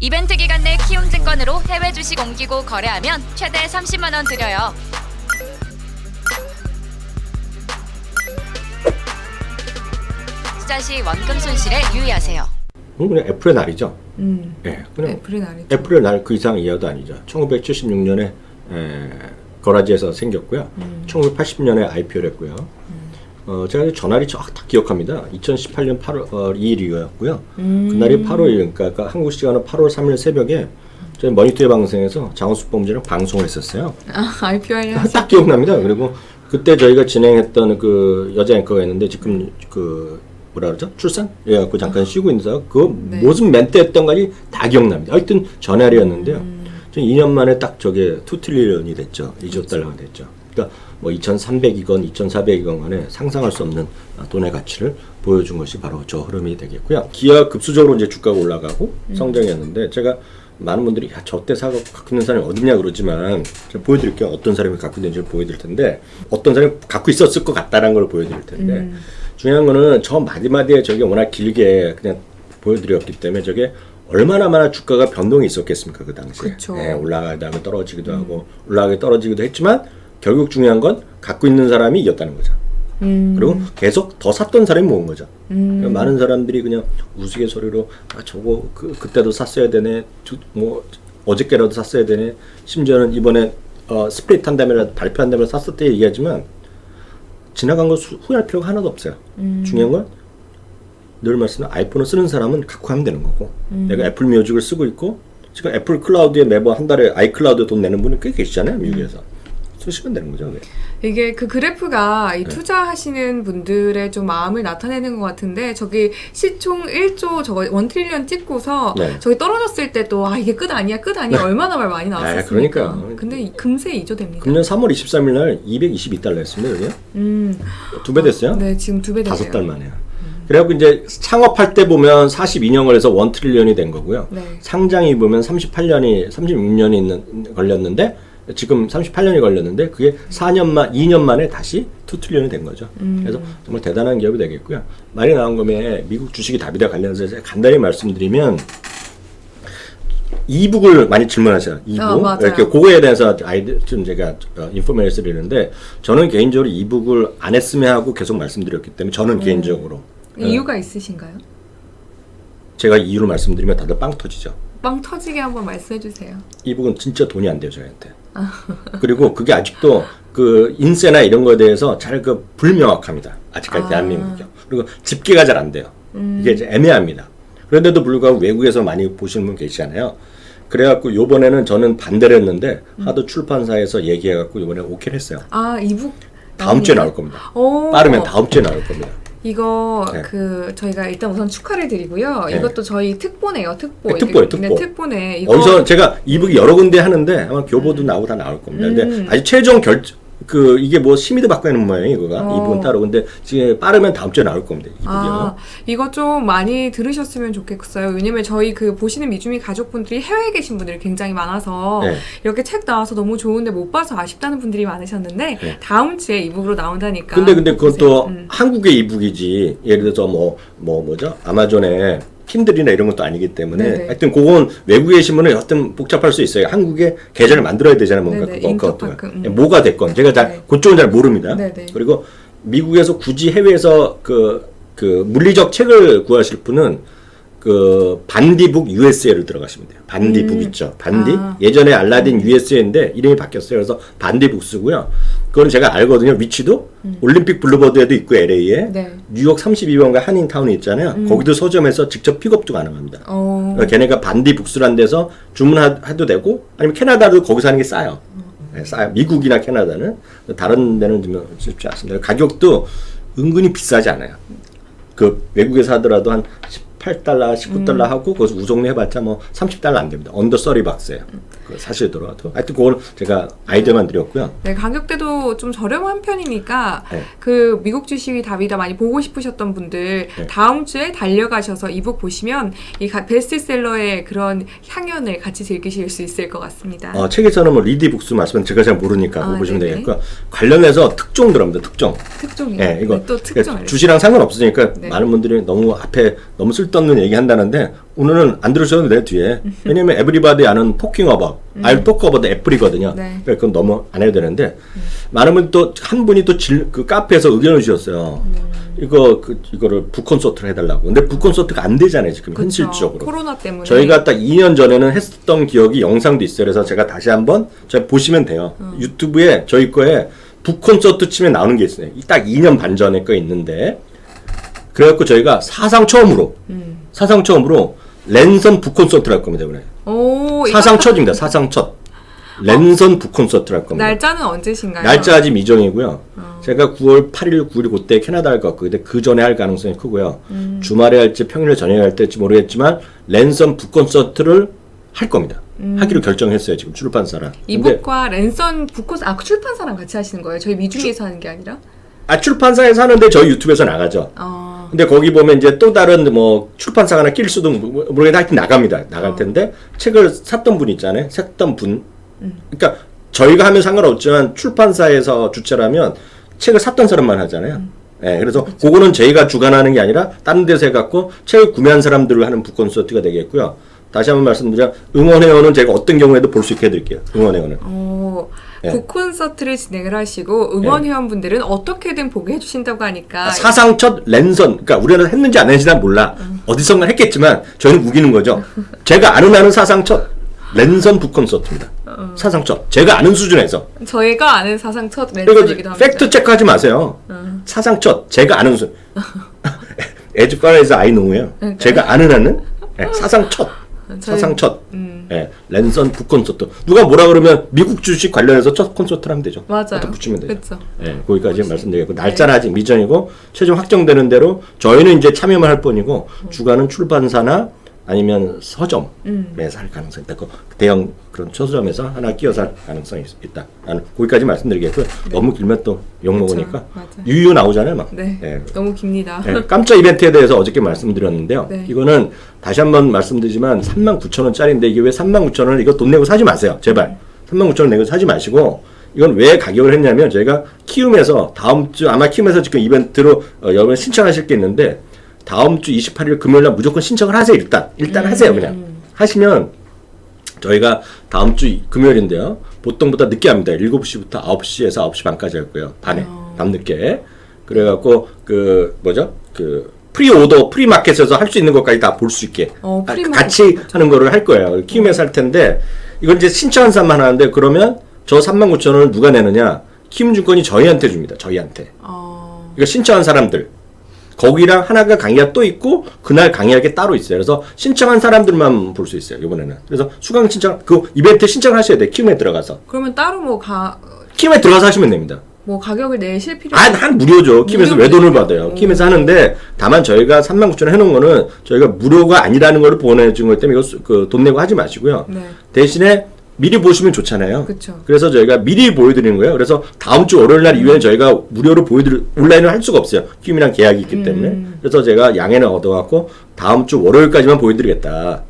이벤트 기간 내 키움 증권으로 해외 주식 옮기고 거래하면 최대 30만 원 드려요. 투자 시 원금 손실에 유의하세요. 그건 그냥 애플의 날이죠. 음. 예, 그냥 애플의 날이죠. 애플의 날 그 이상 이하도 아니죠. 1976년에 에, 거라지에서 생겼고요. 음. 1980년에 IPO를 했고요. 어, 제가 쫙다 기억합니다. 2018년 8월 어, 2일이었고요. 음. 그날이 8월 1일, 그러니까 한국 시간은 8월 3일 새벽에 저희 머니투의 방송에서 장원수범죄랑 방송을 했었어요. 아, 하시 딱 기억납니다. 그리고 그때 저희가 진행했던 그 여자 앵커가 있는데 지금 그 뭐라 그러죠? 출산? 예, 갖고 잠깐 쉬고 있는데 그 네. 무슨 멘트 했던가지 다 기억납니다. 하여튼 전날이었는데요. 음. 저 2년 만에 딱 저게 2 트릴리언이 됐죠. 2조 달러가 됐죠. 그러니까 뭐 2,300이건 2,400이건 간에 상상할 수 없는 돈의 가치를 보여준 것이 바로 저 흐름이 되겠고요. 기아 급수적으로 이제 주가가 올라가고 음. 성장했는데 제가 많은 분들이 야, 저때 사고 갖고 있는 사람이 어딨냐 그러지만 제가 보여드릴게요. 어떤 사람이 갖고 있는지 보여드릴 텐데 어떤 사람이 갖고 있었을 것 같다는 걸 보여드릴 텐데 음. 중요한 거는 저 마디마디에 저게 워낙 길게 그냥 보여드렸기 때문에 저게 얼마나 많은 주가가 변동이 있었겠습니까 그 당시에 그쵸. 예, 올라가다가 떨어지기도 하고 올라가게 떨어지기도 했지만 결국 중요한 건 갖고 있는 사람이 이겼다는 거죠. 음. 그리고 계속 더 샀던 사람이 모은 거죠. 음. 그러니까 많은 사람들이 그냥 우스갯소리로 아 저거 그 그때도 샀어야 되네. 두, 뭐 어저께라도 샀어야 되네. 심지어는 이번에 어, 스플릿 한 다음에 발표한 다음에 샀을 때 얘기하지만 지나간 거 수- 후회할 필요가 하나도 없어요. 음. 중요한 건 늘 말씀드린 아이폰을 쓰는 사람은 갖고 하면 되는 거고 음. 내가 애플 뮤직을 쓰고 있고 지금 애플 클라우드에 매번 한 달에 아이클라우드 돈 내는 분이 꽤 계시잖아요 미국에서 쓰시면 되는 거죠. 그게. 이게 그 그래프가 네. 이 투자하시는 분들의 좀 마음을 나타내는 것 같은데 저기 시총 1조 저거 1 트릴리언 찍고서 네. 저기 떨어졌을 때도 아 이게 끝 아니야 끝 아니야 얼마나 말 많이 나왔었습니까? 그러니까요. 근데 이- 금세 2조 됩니다. 금년 3월 23일 날 222달러였습니다. 그게 음. 두 배 됐어요. 네, 지금 두 배 됐어요. 다섯 달 만에요. 그래갖고 이제 창업할 때 보면 42년을 해서 원 트릴리언이 된 거고요. 네. 상장이 보면 38년이 36년이 있는, 걸렸는데 지금 38년이 걸렸는데 그게 4년 만 2년 만에 다시 2 트릴리언이 된 거죠. 음. 그래서 정말 대단한 기업이 되겠고요. 말이 나온 김에 미국 주식이 답이다 관련해서 간단히 말씀드리면 이북을 많이 질문하셔요. 이북. 아, 맞아요. 이렇게 그거에 대해서 아이들 좀 제가 어, 인포메이션을 드리는데 저는 개인적으로 이북을 안 했으면 하고 계속 말씀드렸기 때문에 저는 개인적으로 어, 이유가 있으신가요? 제가 이유를 말씀드리면 다들 빵 터지죠. 빵 터지게 한번 말씀해 주세요. 이북은 진짜 돈이 안 돼요 저희한테. 그리고 그게 아직도 그 인세나 이런 거에 대해서 잘 그 불명확합니다. 아직까지 아. 대한민국이요. 그리고 집계가 잘 안 돼요. 음. 이게 이제 애매합니다. 그런데도 불구하고 외국에서 많이 보시는 분 계시잖아요. 그래갖고 요번에는 저는 반대를 했는데 음. 하도 출판사에서 얘기해갖고 요번에 오케이를 했어요. 아 이북 다음 주에? 나올 겁니다. 오. 빠르면 다음 주에 나올 겁니다. 이거 네. 그 저희가 일단 우선 축하를 드리고요. 네. 이것도 저희 특보네요. 특보. 네, 특보예요, 네, 특보. 특보네. 이거 어디서 제가 이북이 여러 군데 하는데 아마 교보도 나오고 다 나올 겁니다. 음. 근데 아직 최종 결 그 이게 뭐 심의도 받고 있는 모양이에요, 이거가 어. 이북은 따로. 근데 지금 빠르면 다음 주에 나올 겁니다. 이북이요. 아, 이거 좀 많이 들으셨으면 좋겠어요. 왜냐면 저희 그 보시는 미주미 가족분들이 해외에 계신 분들이 굉장히 많아서 네. 이렇게 책 나와서 너무 좋은데 못 봐서 아쉽다는 분들이 많으셨는데 네. 다음 주에 이북으로 나온다니까. 근데 근데 보세요. 그것도 음. 한국의 이북이지. 예를 들어서 뭐 뭐 뭐, 죠 아마존에 킨들이나 이런 것도 아니기 때문에 네네. 하여튼 그건 외국에 계시면은 여하튼 복잡할 수 있어요. 한국에 계좌를 만들어야 되잖아요. 뭔가 네네, 그거 그것도. 음. 뭐가 됐건 제가 잘 네. 그쪽은 잘 모릅니다. 네네. 그리고 미국에서 굳이 해외에서 그, 그 물리적 책을 구하실 분은 그 반디북 USA를 들어가시면 돼요. 반디북 음. 있죠. 반디 아. 예전에 알라딘 USA인데 이름이 바뀌었어요. 그래서 반디북 쓰고요. 그건 제가 알거든요. 위치도 올림픽 블루버드에도 있고 LA에 음. 네. 뉴욕 32번가 한인타운이 있잖아요. 거기도 서점에서 직접 픽업도 가능합니다. 어. 그러니까 걔네가 반디 북스란 데서 주문해도 되고 아니면 캐나다도 거기서 하는 게 싸요. 네, 싸요. 미국이나 캐나다는 다른 데는 좀 쉽지 않습니다. 가격도 은근히 비싸지 않아요. 그 외국에서 하더라도 한 18달러, 19달러 하고 거기서 우송리 해봤자 뭐 30달러 안 됩니다. 언더 써리 박스예요. 그 사실더라도. 하여튼 그건 제가 아이디어만 드렸고요. 네, 가격대도 좀 저렴한 편이니까 네. 그 미국 주식이 답이다 많이 보고 싶으셨던 분들 네. 다음 주에 달려가셔서 이북 보시면 이 가- 베스트셀러의 그런 향연을 같이 즐기실 수 있을 것 같습니다. 어, 책에서는 뭐 리디 북스 말씀은 제가 잘 모르니까 아, 보시면 네네. 되겠고요. 관련해서 특종 들어갑니다. 특종. 특종이에요. 예, 이거 네, 또 그러니까 특종. 주시랑 상관없으니까 네. 많은 분들이 너무 앞에 너무 쓸데없는 얘기 한다는데 오늘은 안 들으셔도 돼 뒤에. 왜냐면 에브리바디 아는 토킹 어바웃 아이 토크 어바웃 애플이거든요. 네. 그러니까 그건 너무 안 해도 되는데. 많은 분이 또 한 분이 또그 카페에서 의견을 주셨어요. 이거 그 이거를 북콘서트를 해달라고. 근데 북콘서트가 안 되잖아요 지금 그쵸. 현실적으로. 코로나 때문에. 저희가 딱 2년 전에는 했었던 기억이 영상도 있어요. 그래서 제가 다시 한번 저희 보시면 돼요. 유튜브에 저희 거에 북콘서트 치면 나오는 게 있어요. 딱 2년 반 전에 거 있는데. 그래갖고 저희가 사상 처음으로. 사상 처음으로 랜선 북콘서트를 할 겁니다. 이번에 오 이거 사상 첫입니다. 사상 첫 랜선 북콘서트를 할 겁니다. 날짜는 언제신가요? 날짜 아직 미정이고요. 제가 9월 8일, 9일 그때 캐나다 할 것 같고, 근데 그 전에 할 가능성이 크고요. 주말에 할지 평일에 저녁에 할 때일지 모르겠지만 랜선 북콘서트를 할 겁니다. 하기로 결정했어요 지금 출판사랑. 근데 이북과 랜선 북코스 아 출판사랑 같이 하시는 거예요? 저희 미중에서 하는 게 아니라? 아 출판사에서 하는데 저희 유튜브에서 나가죠. 어, 근데 거기 보면 이제 또 다른 뭐 출판사가 하나 낄 수도 모- 모르겠는데 하여튼 나갑니다. 나갈 텐데 책을 샀던 분 있잖아요. 샀던 분. 그러니까 저희가 하면 상관없지만 출판사에서 주최라면 책을 샀던 사람만 하잖아요. 예, 그래서 그거는 저희가 주관하는 게 아니라 다른 데서 해갖고 책을 구매한 사람들을 하는 북콘서트가 되겠고요. 다시 한번 말씀드리면 응원회원은 제가 어떤 경우에도 볼 수 있게 해드릴게요. 응원회원은. 어, 예. 북콘서트를 진행을 하시고 응원 회원분들은 어떻게든 보게 해주신다고 하니까 사상 첫 랜선, 그러니까 우리나라 했는지 안 했는지 난 몰라. 어디선가 했겠지만 저희는 우기는 거죠. 제가 아는 아는 사상 첫 랜선 북콘서트입니다. 사상 첫. 제가 아는 수준에서. 저희가 아는 사상 첫 랜선이기도 합니다. 팩트 체크하지 마세요. 사상 첫. 제가 아는 수. as far as I know예요. 제가 아는 한은 예, 사상 첫. 저희- 사상 첫. 예, 랜선 북콘서트. 누가 뭐라 그러면 미국 주식 관련해서 첫 콘서트를 하면 되죠. 맞아요. 갖다 붙이면 되죠. 그쵸. 예, 거기까지 말씀드리고 날짜는 아직 미정이고 최종 확정되는 대로 저희는 이제 참여만 할 뿐이고 주관은 출판사나 아니면 서점에서 할 가능성이 있다. 그 대형 그런 서점에서 하나 끼워서 할 가능성이 있- 있다. 나는 거기까지 말씀드리겠고요. 너무 길면 또 욕 먹으니까 맞아요. 유유 나오잖아요, 막. 네, 예. 너무 깁니다. 예, 깜짝 이벤트에 대해서 어저께 말씀드렸는데요. 네. 이거는 다시 한번 말씀드리지만 3만 9천 원짜리인데 이게 왜 3만 9천 원을 이거 돈 내고 사지 마세요. 제발. 3만 9천 원 내고 사지 마시고 이건 왜 가격을 했냐면 저희가 키움에서 다음 주 아마 키움에서 지금 이벤트로 어, 여러분 신청하실 게 있는데 다음 주 28일 금요일 날 무조건 신청을 하세요. 일단. 일단 하세요. 그냥. 하시면 저희가 다음 주 금요일인데요. 보통보다 늦게 합니다. 7시부터 9시에서 9시 반까지 할 거예요. 반에. 밤늦게. 그래갖고 그 뭐죠? 그 프리오더 프리마켓에서 할 수 있는 것까지 다 볼 수 있게 어, 아, 같이 하는 거를 할 거예요. 키움에서 할 텐데 이건 이제 신청한 사람만 하는데 그러면 저 3만 9천 원을 누가 내느냐? 키움증권이 저희한테 줍니다. 저희한테. 어, 그러니까 신청한 사람들 거기랑 하나가 강의가 또 있고 그날 강의할 게 따로 있어요. 그래서 신청한 사람들만 볼 수 있어요. 이번에는. 그래서 수강 신청 그 이벤트 신청하셔야 돼. 키움에 들어가서 그러면 따로 뭐 가, 키움에 들어가서 하시면 됩니다. 뭐 가격을 내실 필요 아, 한 무료죠. 키움에서 왜 돈을 무료군요. 받아요? 오. 키움에서 하는데 다만 저희가 3만 9천 원 해놓은 거는 저희가 무료가 아니라는 걸 보내준 것 때문에 이거 그 돈 내고 하지 마시고요. 네. 대신에 미리 보시면 좋잖아요. 그쵸. 그래서 저희가 미리 보여드리는 거예요. 그래서 다음 주 월요일 날 이후에는 저희가 무료로 보여드릴 온라인을 할 수가 없어요. 키움이랑 계약이 있기 때문에. 그래서 제가 양해는 얻어갖고 다음 주 월요일까지만 보여드리겠다.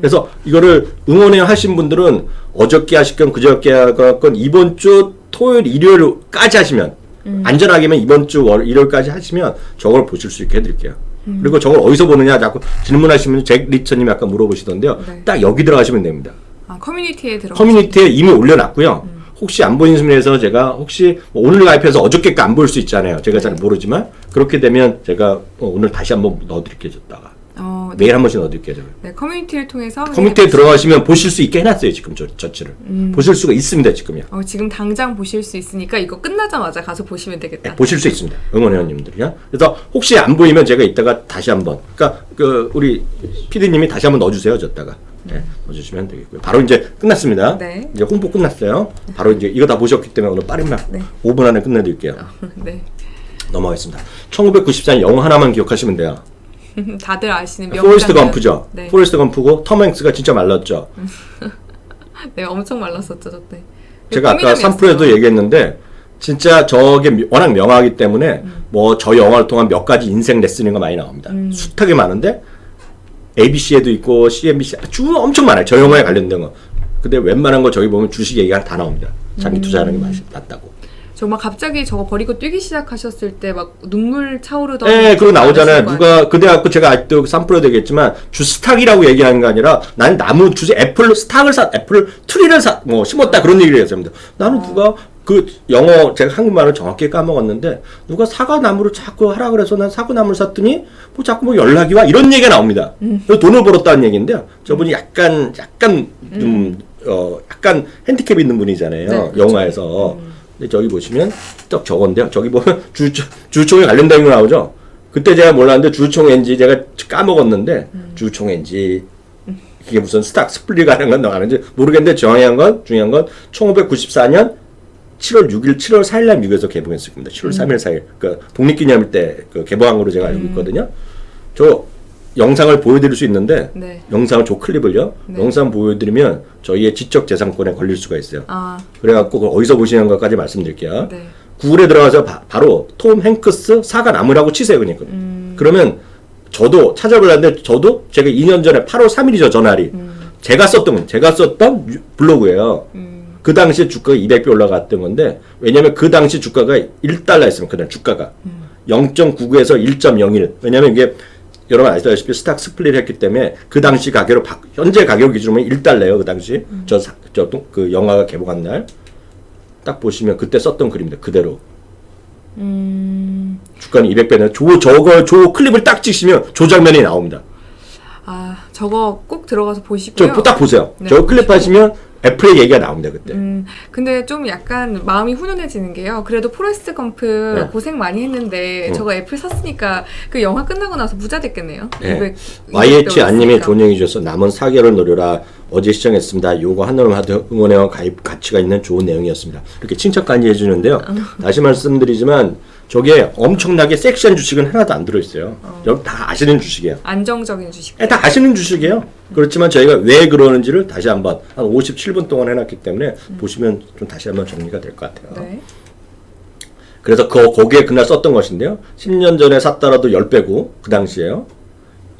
그래서 이거를 응원해 하신 분들은 어저께 하시건 그저께 하건 이번 주 토요일 일요일까지 하시면 안전하게만 이번 주 월, 일요일까지 하시면 저걸 보실 수 있게 해드릴게요. 그리고 저걸 어디서 보느냐 자꾸 질문하시면 잭 리처님 아까 물어보시던데요. 네. 딱 여기 들어가시면 됩니다. 아, 커뮤니티에 들어 커뮤니티에 이미 올려놨고요. 혹시 안 보인 순위에서 제가 혹시 뭐 오늘 가입해서 어저께 거안볼수 있잖아요. 제가 잘 모르지만 그렇게 되면 제가 어, 오늘 다시 한번 넣어드릴게요. 줬다가 어, 네. 매일 한 번씩 넣어드릴게요. 제가. 네, 커뮤니티를 통해서 커뮤니티에 들어가시면 보실 수 있게 해놨어요. 지금 저 저치를 보실 수가 있습니다. 지금요. 어, 지금 당장 보실 수 있으니까 이거 끝나자마자 가서 보시면 되겠다. 네, 보실 수 있습니다. 응원회원님들이요. 그래서 혹시 안 보이면 제가 이따가 다시 한번, 그러니까 그 우리 PD님이 다시 한번 넣어주세요. 줬다가 네, 넣어주시면 되겠고요. 바로 이제 끝났습니다. 네. 이제 홍보 끝났어요. 바로 이제 이거 다 보셨기 때문에 오늘 빠르면 네. 5분 안에 끝내드릴게요. 네. 넘어가겠습니다. 1994년 영어 하나만 기억하시면 돼요. 다들 아시는 명 포레스트 검프죠. 네. 포레스트 검프고 톰 행스가 진짜 말랐죠. 네, 엄청 말랐었죠, 저때. 제가 아까. 3프로에도 얘기했는데 진짜 저게 미- 워낙 명하기 때문에 음. 뭐저 영화를 통한 몇 가지 인생 레슨인가 많이 나옵니다. 음. 숱하게 많은데 ABC에도 있고 CNBC 쭉 엄청 많아요. 저 영화에 관련된 거. 근데 웬만한 거 저기 보면 주식 얘기가 다 나옵니다. 음. 장기 투자하는 게 맛이 낫다고. 정말 갑자기 저거 버리고 뛰기 시작하셨을 때 막 눈물 차오르던 예, 그거 나오잖아요. 누가 그래갖고 제가 아직도 산프로 되겠지만 주 스탁이라고 얘기하는 게 아니라 난 나무 주제 애플 스탁을 사 애플 트리를 사 뭐 심었다 그런 얘기를 했습니다. 나는 누가 그 영어 제가 한국말을 정확히 까먹었는데 누가 사과 나무를 자꾸 하라 그래서 난 사과 나무를 샀더니 뭐 자꾸 뭐 연락이 와 이런 얘기가 나옵니다. 그래서 돈을 벌었다는 얘기인데요. 저분이 약간 약간 좀 어 약간 핸디캡 있는 분이잖아요. 네, 그렇죠. 영화에서. 근데 저기 보시면 딱 저건데요. 저기 보면 주 주총에 관련된 거 나오죠. 그때 제가 몰랐는데 주총인지 제가 까먹었는데 주총인지 이게 무슨 스탁 스플릿 하는 건 나가는지 모르겠는데 중요한 건 중요한 건 1994년 7월 6일, 7월 4일 날 미국에서 개봉했을 겁니다. 7월 3일, 4일. 그 독립기념일 때 그 개봉한 걸로 제가 알고 있거든요. 저 영상을 보여드릴 수 있는데 네. 영상을 저 클립을요. 네. 영상 보여드리면 저희의 지적 재산권에 걸릴 수가 있어요. 아, 그래갖고 그걸 어디서 보시는 것까지 말씀드릴게요. 네. 구글에 들어가서 바, 로톰 행크스 사과 나무라고 치세요, 그러니까. 그러면 저도 찾아보려는데 저도 제가 2년 전에 8월 3일이죠, 전날이. 제가 썼던 제가 썼던 유- 블로그예요. 그 당시에 주가가 200배 올라갔던 건데 왜냐면 그 당시 주가가 1달러였으면 그날 주가가 0.99에서 1.01. 왜냐면 이게 여러분 아시다시피 스탁 스플릿 했기 때문에 그 당시 가격으로 바, 현재 가격 기준으로 1달러예요, 그 당시. 저저그 영화가 개봉한 날. 딱 보시면 그때 썼던 그림입니다. 그대로. 음, 주가는 200배는 조 저거 조 클립을 딱 찍으시면 조 장면이 나옵니다. 아, 저거 꼭 들어가서 보시고요. 저딱 보세요. 네, 저 클립 하시면 애플의 얘기가 나옵니다 그때. 음, 근데 좀 약간 마음이 훈훈해지는 게요. 그래도 포레스트 검프 네. 고생 많이 했는데 음. 저거 애플 샀으니까 그 영화 끝나고 나서 부자 됐겠네요. 네. 200, YH 안님이 200 좋은 얘기 주셔서 남은 4개월을 노려라. 어제 시청했습니다. 요거 하드 응원회와 가입 가치가 있는 좋은 내용이었습니다. 이렇게 칭찬까지 해주는데요. 다시 말씀드리지만 저게 엄청나게 섹시한 주식은 하나도 안 들어있어요. 여러분 다 아시는 주식이에요. 안정적인 주식. 예, 다 아시는 주식이에요. 그렇지만 저희가 왜 그러는지를 다시 한번 한 57분 동안 해놨기 때문에 보시면 좀 다시 한번 정리가 될 것 같아요. 네. 그래서 그 거기에 그날 썼던 것인데요. 10년 전에 샀더라도 10배고 그 당시에요.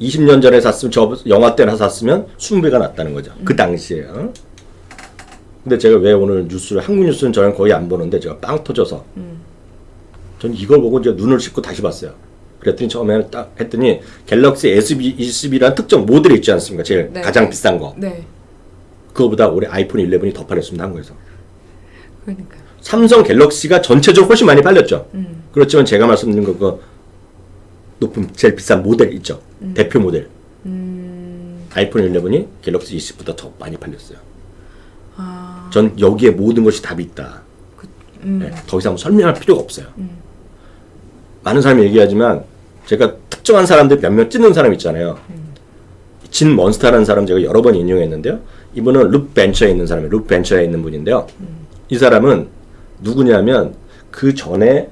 20년 전에 샀으면 저 영화 때나 샀으면 20배가 났다는 거죠. 그 당시에요. 근데 제가 왜 오늘 뉴스를 한국 뉴스는 저는 거의 안 보는데 제가 빵 터져서 전 이걸 보고 이제 눈을 씻고 다시 봤어요. 그랬더니 처음에는 딱 했더니 갤럭시 S20라는 특정 모델이 있지 않습니까? 제일 네. 가장 비싼 거. 네. 그거보다 올해 아이폰 11이 더 팔렸습니다. 한국에서. 그러니까. 삼성 갤럭시가 전체적으로 훨씬 많이 팔렸죠. 음. 그렇지만 제가 말씀드린 거 그 높은 제일 비싼 모델 있죠. 대표 모델. 음. 아이폰 11이 갤럭시 20보다 더 많이 팔렸어요. 아. 전 여기에 모든 것이 답이 있다. 음. 네, 더 이상 설명할 필요가 없어요. 많은 사람이 얘기하지만 제가 특정한 사람들 몇몇 찌는 사람 있잖아요. 진 먼스타라는 사람 제가 여러 번 인용했는데요. 이분은 룹 벤처에 있는 사람이에요. 룹 벤처에 있는 분인데요. 이 사람은 누구냐면 그 전에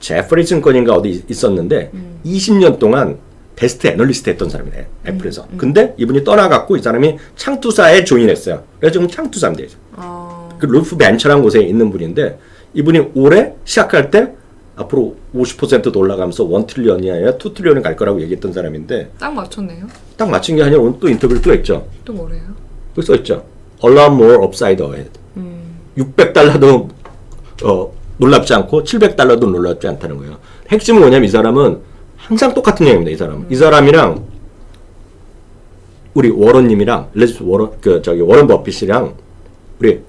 제프리 증권인가 어디 있- 있었는데 20년 동안 베스트 애널리스트 했던 사람이에요. 애플에서. 근데 이분이 떠나갖고 이 사람이 창투사에 조인했어요. 그래서 지금 되죠. 어. 그 루프 벤처라는 곳에 있는 분인데 이분이 올해 시작할 때 앞으로 50%도 올라가면서 1 트리언이 아니라 2 트리언이 갈 거라고 얘기했던 사람인데 딱 맞췄네요. 딱 맞춘 게 아니라 오늘 또 인터뷰를 또 했죠. 또 뭐래요? 그 써있죠. A lot more upside ahead. 음. 600달러도 어, 놀랍지 않고 700달러도 놀랍지 않다는 거예요. 핵심은 뭐냐면 이 사람은 항상 똑같은 얘기입니다. 이 사람은 이 사람이랑 우리 워런님이랑 레스 워런 그 저기 워런 버핏이랑 우리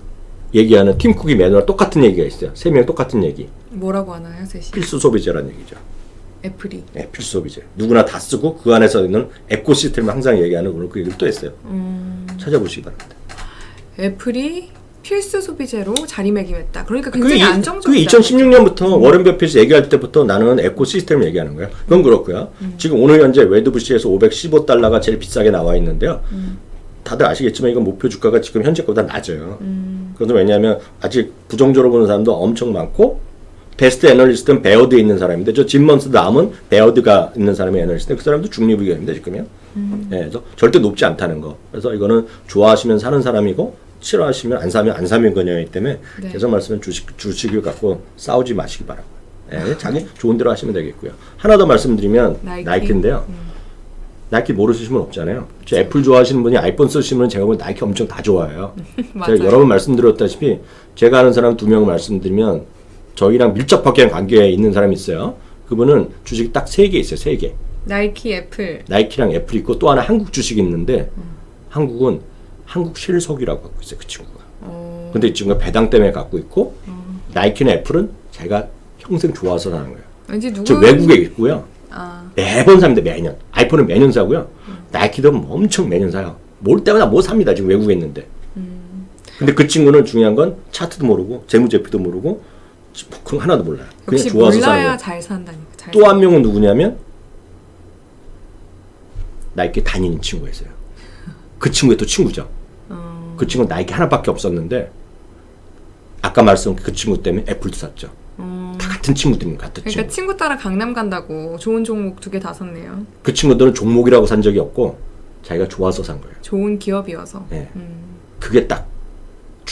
얘기하는 팀 쿠기 매너랑 똑같은 얘기가 있어요. 세 명 똑같은 얘기. 뭐라고 하나요, 셋이? 필수 소비재라는 얘기죠. 애플이. 네, 필수 소비재. 누구나 다 쓰고 그 안에서 있는 에코시스템을 항상 얘기하는 그런 그 얘기를 또 했어요. 음. 찾아보시기 바랍니다. 애플이 필수 소비재로 자리매김했다. 그러니까 그게, 굉장히 이- 안정적이다. 그게 2016년부터 워렌 버핏이 얘기할 때부터 나는 에코시스템을 얘기하는 거예요. 그건 그렇고요. 지금 오늘 현재 웨드부시에서 515달러가 제일 비싸게 나와 있는데요. 다들 아시겠지만 이건 목표 주가가 지금 현재보다 낮아요. 그것은 왜냐하면 아직 부정적으로 보는 사람도 엄청 많고 베스트 애널리스트는 베어드에 있는 사람인데 저 짐먼스 다음은 베어드가 있는 사람의 애널리스트 그 사람도 중립의견입니다 지금요. 예, 그래서 절대 높지 않다는 거. 그래서 이거는 좋아하시면 사는 사람이고 싫어하시면 안 사면 안 사는 거냐이기 때문에 네. 계속 말씀은 주식 주식을 갖고 싸우지 마시기 바라고. 예, 자기 좋은 대로 하시면 되겠고요. 하나 더 말씀드리면 나이키. 인데요 음. 나이키 모르시는 분 없잖아요. 저 애플 좋아하시는 분이 아이폰 분은 제가 보면 나이키 엄청 다 좋아해요. 제가 여러 번 말씀드렸다시피 제가 아는 사람 두 명을 말씀드리면 저희랑 밀접하게 관계에 있는 사람이 있어요. 그분은 주식이 딱 세 개 있어요. 세 개. 나이키, 애플. 나이키랑 애플 있고 또 하나 한국 주식이 있는데 한국은 한국 실속이라고 갖고 있어요. 그 친구가. 어, 근데 이 친구가 배당 때문에 갖고 있고 나이키는 애플은 제가 평생 좋아서 사는 거예요. 왠지 누구 저 외국에 있고요. 아, 매번 삽니다 매년 아이폰은 매년 사고요 나이키도 뭐 엄청 매년 사요 뭘 때마다 뭐 삽니다 지금 외국에 있는데 근데 그 친구는 중요한 건 차트도 모르고 재무제표도 모르고 뭐 거 하나도 몰라요 그냥 역시 좋아서 사는 몰라야 거예요 잘 산다니까. 잘 또 한 명은 누구냐면 나이키 다니는 친구였어요 그 친구의 또 친구죠 어, 그 친구는 나이키 하나밖에 없었는데 아까 말씀한 그 친구 때문에 애플도 샀죠 어. 다 같은 친구들입니다 같은 그러니까 친구 친구 따라 강남 간다고 좋은 종목 두 개 다 샀네요. 그 친구들은 종목이라고 산 적이 없고 자기가 좋아서 산 거예요 좋은 기업이어서. 예. 음, 그게 딱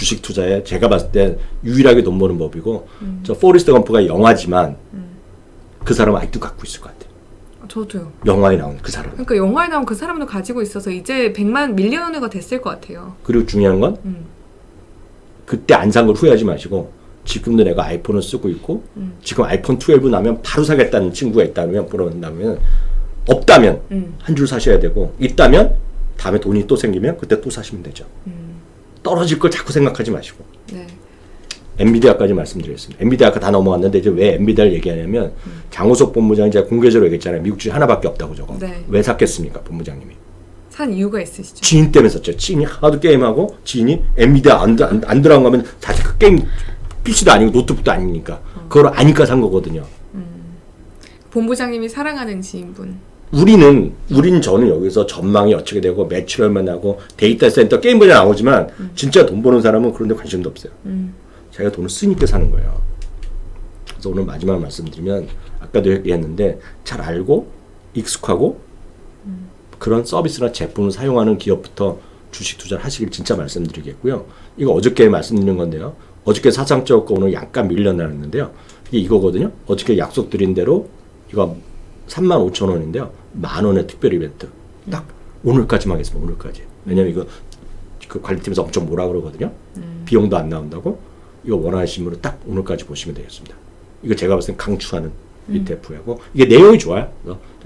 주식 투자에 제가 봤을 때 유일하게 돈 버는 법이고 저 포리스트 검프가 영화지만 그 사람은 아직도 갖고 있을 것 같아요. 저도요. 영화에 나온 그 사람. 그러니까 영화에 나온 그 사람도 가지고 있어서 이제 100만 밀리언어가 됐을 것 같아요. 그리고 중요한 건 음. 그때 안 산 걸 후회하지 마시고 지금도 내가 아이폰을 쓰고 있고 음. 지금 아이폰 12 나면 바로 사겠다는 친구가 있다면 보러온다면 없다면 음. 한줄 사셔야 되고 있다면 다음에 돈이 또 생기면 그때 또 사시면 되죠. 음. 떨어질 걸 자꾸 생각하지 마시고 네. 엔비디아까지 말씀드렸습니다. 엔비디아 아까 다 넘어갔는데 이제 왜 엔비디아를 얘기하냐면 장우석 본부장이 제가 공개적으로 얘기했잖아요. 미국 주식 하나밖에 없다고 저거. 네. 왜 샀겠습니까, 본부장님이? 산 이유가 있으시죠? 지인 때문에 샀죠. 지인이 하도 게임하고 지인이 엔비디아 안, 들- 안, 안 거면 사실 그 게임 PC도 아니고 노트북도 아니니까 그걸 아니까 산 거거든요. 본부장님이 사랑하는 지인분. 우리는 우린 저는 여기서 전망이 어떻게 되고 매출 얼마 나고 데이터 센터 게임 분야 나오지만 진짜 돈 버는 사람은 그런 데 관심도 없어요. 음. 자기가 돈을 쓰니까 사는 거예요. 그래서 오늘 마지막 말씀드리면 아까도 얘기했는데 잘 알고 익숙하고 그런 서비스나 제품을 사용하는 기업부터 주식 투자를 하시길 진짜 말씀드리겠고요. 이거 어저께 말씀드린 건데요. 어저께 사상적 거 오늘 약간 밀려나는데요. 이게 이거거든요. 어저께 약속드린 대로 이거 3만 5천 원인데요. 만 원의 특별 이벤트. 딱 오늘까지만 하겠습니다. 오늘까지. 왜냐면 이거 그 관리팀에서 엄청 뭐라 그러거든요. 비용도 안 나온다고. 이거 원하시는 분은 딱 오늘까지 보시면 되겠습니다. 이거 제가 봤을 땐 강추하는 ETF하고 이게 내용이 좋아요.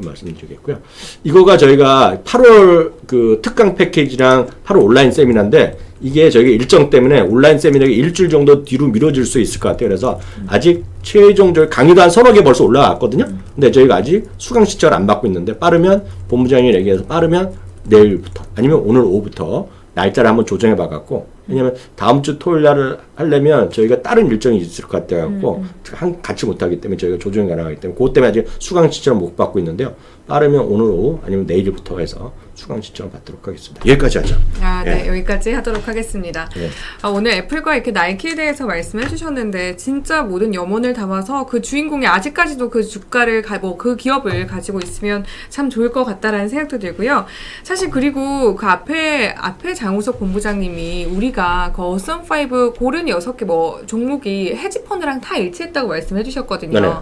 말씀드리겠고요. 이거가 저희가 8월 그 특강 패키지랑 8월 온라인 세미나인데 이게 저희가 일정 때문에 온라인 세미나가 일주일 정도 뒤로 미뤄질 수 있을 것 같아요. 그래서 아직 최종 저희 강의도 한 서너 개 벌써 올라갔거든요. 근데 저희가 아직 수강 신청을 안 받고 있는데 빠르면 본부장이 얘기해서 빠르면 내일부터 아니면 오늘 오후부터 날짜를 한번 조정해 봐갖고 왜냐면 다음 주 토요일 날을 하려면 저희가 다른 일정이 있을 것 같아갖고 한 같이 못하기 때문에 저희가 조정이 가능하기 때문에 그것 때문에 아직 수강 신청을 못 받고 있는데요. 빠르면 오늘 오후 아니면 내일부터 해서 수강 신청을 받도록 하겠습니다. 여기까지 하죠. 아, 네. 예. 여기까지 하도록 하겠습니다. 예. 아, 오늘 애플과 이렇게 나이키에 대해서 말씀해 주셨는데 진짜 모든 염원을 담아서 그 주인공이 아직까지도 그 주가를 가, 뭐그 기업을 가지고 있으면 참 좋을 것 같다라는 생각도 들고요. 사실 그리고 그 앞에 앞에 장우석 본부장님이 우리가 그 어썸 5 고른 여섯 개 뭐 종목이 헤지펀드랑 다 일치했다고 말씀해 주셨거든요. 네네.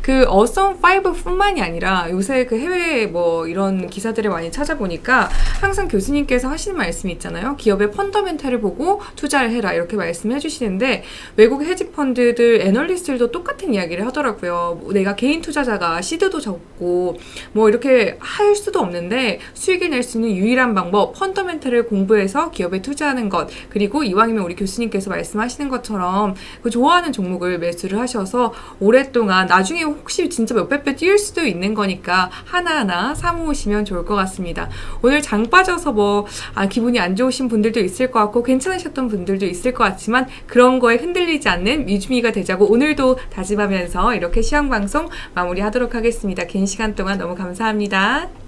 그 어썸 5뿐만이 아니라 요새 그 해외 뭐 이런 기사들을 많이 찾아 보니까 항상 교수님께서 하시는 말씀이 있잖아요. 기업의 펀더멘탈을 보고 투자를 해라 이렇게 말씀해 주시는데 외국 헤지 펀드들 애널리스트들도 똑같은 이야기를 하더라고요. 내가 개인 투자자가 시드도 적고 뭐 이렇게 할 수도 없는데 수익을 낼 수 있는 유일한 방법 펀더멘탈을 공부해서 기업에 투자하는 것 그리고 이왕이면 우리 교수님께서 말씀하시는 것처럼 그 좋아하는 종목을 매수를 하셔서 오랫동안 나중에 혹시 진짜 몇백 배 뛸 수도 있는 거니까 하나하나 사모으시면 좋을 것 같습니다. 오늘 장 빠져서 뭐 아, 기분이 안 좋으신 분들도 있을 것 같고 괜찮으셨던 분들도 있을 것 같지만 그런 거에 흔들리지 않는 미주미가 되자고 오늘도 다짐하면서 이렇게 시험 방송 마무리하도록 하겠습니다. 긴 시간 동안 너무 감사합니다.